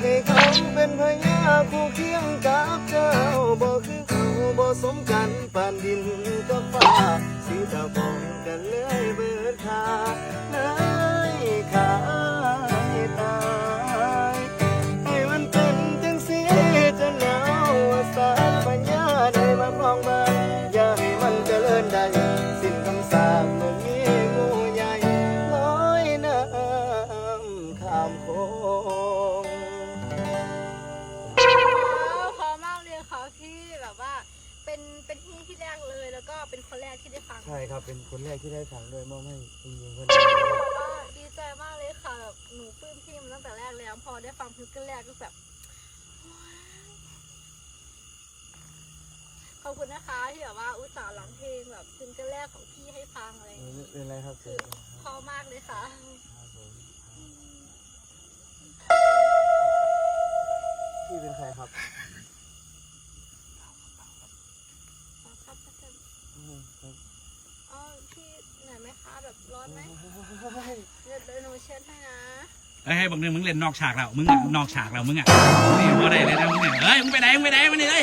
ให้เขาเป็นพญาคู่เคียงกับเจ้าบ่คือเขาบ่สมกันปานดินกับฟ้าสีตาบองกันเลยเบิดค่าเลยขายตายให้มันเป็นจังสีจะหนาวว่าสารปัญญาได้มาพรองมาอย่าให้มันเจริญได้สิ้นคำสาปเมื่อมีงูใหญ่ลอยน้ำข้ามโข แบบว่า เป็นเป็นที่ที่แรกเลยแล้วก็เป็นคนแรกที่ได้ฟัง ใช่ครับ เป็นคนแรกที่ได้ฟังด้วยมอบให้จริงๆคนแบบว่าดีใจมากเลยค่ะแบบหนูปลื้มพี่มาตั้งแต่แรกแล้วพอได้ฟังซิงเกิลแรกก็แบบขอบคุณนะคะที่แบบว่าอุตส่าห์ร้องเพลงแบบซิงเกิลแรกของพี่ให้ฟังอะไรอย่างไม่เงี้ยเป็นไรครับคือเพอมากเลยค่ะพี่เป็นใครครับครับอาจารย์ อืมครับ อ๋อพี่เหนื่อยไหมคะแบบ ร้อนไหมเดี๋ยวหนูเช็ดให้นะเฮ้ยให้บังนึงมึงเล่นนอกฉากแล้วมึงอะนอกฉากแล้วมึงอะนี่บ่ได้เลยนะมึงเนี่ยเฮ้ยมึงไปไหนมึงไปไหนมานี่เลย